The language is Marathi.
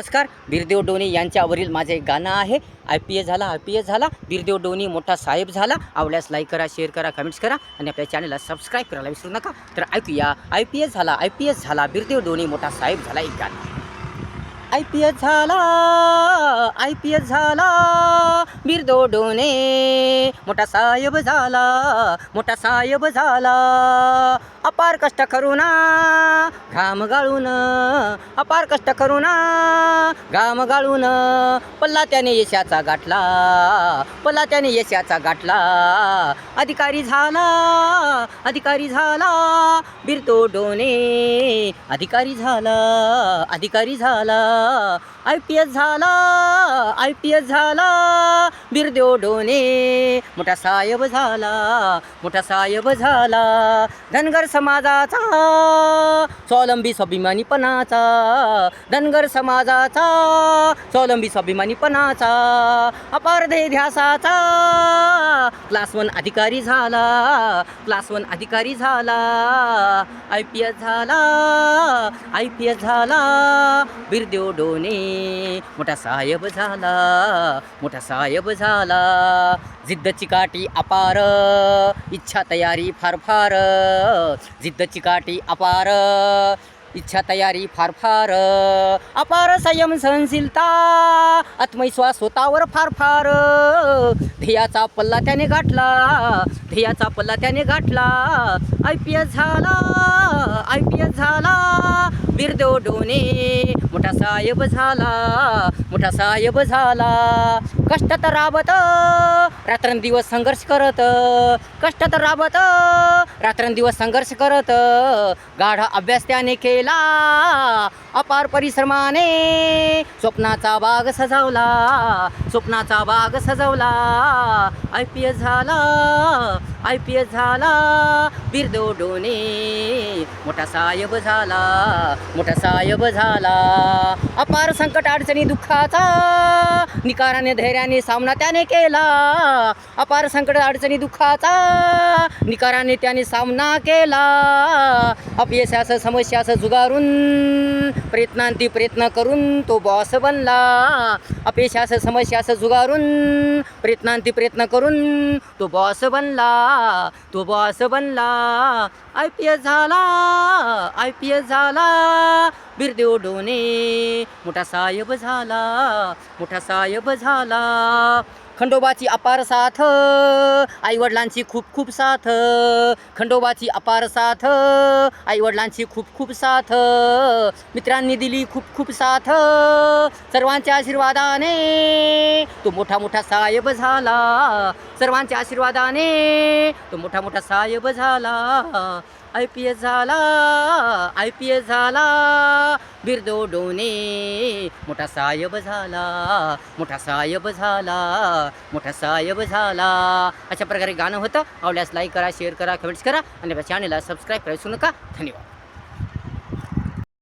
नमस्कार बिरदेव डोनी यांच्यावरील माझे एक गाणं आहे. आय पी एस झाला आय पी एस झाला. बिरदेव डोनी मोठा साहेब झाला. आवडल्यास लाईक करा शेअर करा कमेंट्स करा आणि आपल्या चॅनलला सबस्क्राईब करायला विसरू नका. तर ऐकूया आय पी एस झाला आय पी एस झाला. बिरदेव डोनी मोठा साहेब झाला एक गाणं. आय पी एस झाला आय पी एस झाला बिरदो डोने मोठा साहेब झाला मोठा साहेब झाला. अपार कष्ट करूना घाम गाळून. अपार कष्ट करूना घाम गाळून. पल्ला त्याने यशाचा गाठला पल्ला त्याने यशाचा गाठला. अधिकारी झाला अधिकारी झाला बिरतो डोने अधिकारी झाला अधिकारी झाला. आय पी एस झाला आय पी एस झाला बिरदेव डोने मोठा साहेब झाला मोठा साहेब झाला. धनगर समाजाचा स्वावलंबी स्वाभिमानीपणाचा. धनगर समाजाचा स्वावलंबी स्वाभिमानीपणाचा. अपार ध्यासाचा. क्लास वन अधिकारी झाला क्लास वन अधिकारी झाला आय पी एस झाला आय पी एस झाला बिरदेव डोने मोठा साहेब झाला मोठा साहेब झाला जिद्द चिकाटी अपार इच्छा तयारी फार फार जिद्द चिकाटी अपार इच्छा तयारी फार फार. अपार संयम सहनशीलता आत्मविश्वास स्वतःवर फार फार. ध्येयाचा पल्ला त्याने गाठला ध्येयाचा पल्ला त्याने गाठला. आय पी एस झाला आय पी एस झाला. बिरदेव डोने मोठा साहेब झाला मोठा साहेब झाला. कष्टात राबत रात्रंदिवस संघर्ष करत कष्टात राबत रात्रंदिवस संघर्ष करत गाढा अभ्यास त्याने केला अपार परिश्रमाने स्वप्नाचा बाग सजवला स्वप्नाचा बाग सजवला. आय पी एस झाला आय पी एस झाला बिरदेव डोने मोठा साहेब झाला मोठा साहेब झाला. अपार संकट अडचणी दुःखाचा निकाराने धैर्य धैर्याने सामना त्याने केला. अपार संकट अडचणी दुःखाचा निकाराने त्याने सामना केला. अपयशास समस्यास जुगारून प्रयत्नांती प्रयत्न करून तो बॉस बनला. अपयशास समस्यास जुगारून प्रयत्नांती प्रयत्न करून तो बॉस बनला. तो बॉस बनला. आय पी एस झाला. आय पी एस झाला बिरदेव डोने मोठा साहेब झाला मोठा साहेब झाला. खंडोबाची अपार साथ आईवडिलांची खूप खूप साथ. खंडोबाची अपार साथ आईवडिलांची खूप खूप साथ. मित्रांनी दिली खूप खूप साथ सर्वांच्या आशीर्वादाने तो मोठा मोठा साहेब झाला. सर्वांच्या आशीर्वादाने तो मोठा मोठा साहेब झाला. आय पी एस झाला आय पी एस झाला. बिरदो डोने मोठा साहेब झाला मोठा साहेब झाला मोठा साहेब झाला. अशा प्रकारे गाणं होतं. आवडल्यास लाईक करा शेअर करा कमेंट्स करा. आणि आपल्या चॅनलला सबस्क्राईब करायला नका. धन्यवाद.